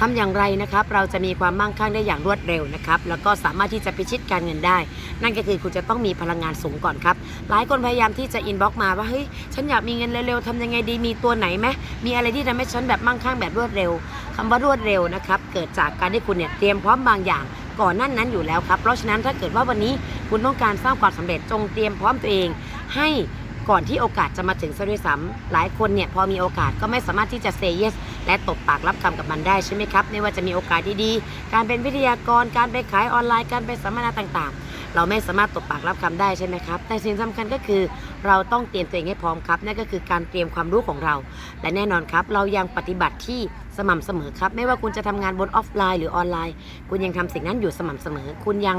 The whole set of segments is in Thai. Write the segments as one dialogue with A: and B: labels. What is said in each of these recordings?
A: ทำอย่างไรนะครับ เราจะมีความมั่งคั่งได้อย่างรวดเร็วนะครับ แล้วก็สามารถที่จะพิชิตการเงินได้ นั่นก็คือคุณจะต้องมีพลังงานสูงก่อนครับ หลายคนพยายามที่จะอินบ็อกมาว่าเฮ้ยฉันอยากมีเงินเร็วๆทำยังไงดีมีตัวไหนไหมมีอะไรที่ทำให้ฉันแบบมั่งคั่งแบบรวดเร็วคำว่ารวดเร็วนะครับเกิดจากการที่คุณเนี่ยเตรียมพร้อมบางอย่างก่อนนั้นนั้นอยู่แล้วครับ เพราะฉะนั้นถ้าเกิดว่าวันนี้คุณต้องการสร้างความสำเร็จจงเตรียมพร้อมตัวเอง ให้ ก่อนที่โอกาสจะมาถึงซะด้วยซ้ำหลายคนเนี่ยพอมีโอกาสก็ไม่สามารถที่จะเซ y yes และตบปากรับคำกับมันได้ใช่ไหมครับ ไม่ว่าจะมีโอกาสดีๆ การเป็นวิทยากร การไปขายออนไลน์ การไปสัมมนาต่างๆ เราไม่สามารถตบปากรับคำได้ใช่ไหมครับ แต่สิ่งสำคัญก็คือเราต้องเตรียมตัวเองให้พร้อมครับ นั่นก็คือการเตรียมความรู้ของเรา และแน่นอนครับ เรายังปฏิบัติที่ สม่ำเสมอครับ ไม่ว่าคุณจะทำงานบนออฟไลน์หรือออนไลน์ คุณยังทำสิ่งนั้นอยู่สม่ำเสมอ คุณยัง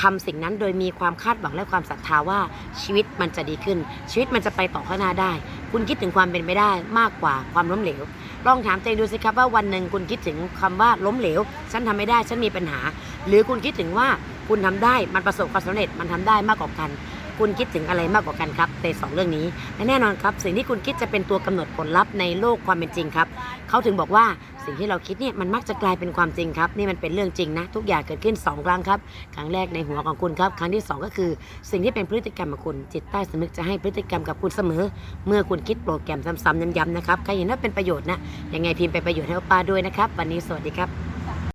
A: ทำสิ่งนั้นโดยมีความคาดหวังและความศรัทธาว่าชีวิตมันจะดีขึ้น ชีวิตมันจะไปต่อข้างหน้าได้ คุณคิดถึงความเป็นไปได้มากกว่าความล้มเหลว ลองถามตัวเองดูสิครับว่าวันหนึ่งคุณคิดถึงคำว่าล้มเหลว ฉันทำไม่ได้ฉันมีปัญหา หรือคุณคิดถึงว่าคุณทำได้มันประสบความสำเร็จมันทำได้มากกว่ากัน คุณคิดถึงอะไรมากกว่ากันครับในสองเรื่องนี้และแน่นอนครับสิ่งที่คุณคิดจะเป็นตัวกำหนดผลลัพธ์ในโลกความเป็นจริงครับเขาถึงบอกว่าสิ่งที่เราคิดเนี่ยมันมักจะกลายเป็นความจริงครับนี่มันเป็นเรื่องจริงนะทุกอย่างเกิดขึ้นสองครั้งครับครั้งแรกในหัวของคุณครับ ครั้งที่สองก็คือ สิ่งที่เป็นพฤติกรรมของคุณจิตใต้สำนึกจะให้พฤติกรรมกับคุณเสมอ เมื่อคุณคิดโปรแกรมซ้ำๆย้ำๆนะครับใครเห็นว่าเป็นประโยชน์นะยังไงพิมพ์ไปประโยชน์ให้ป้าด้วยนะครับ วันนี้สวัสดีครับ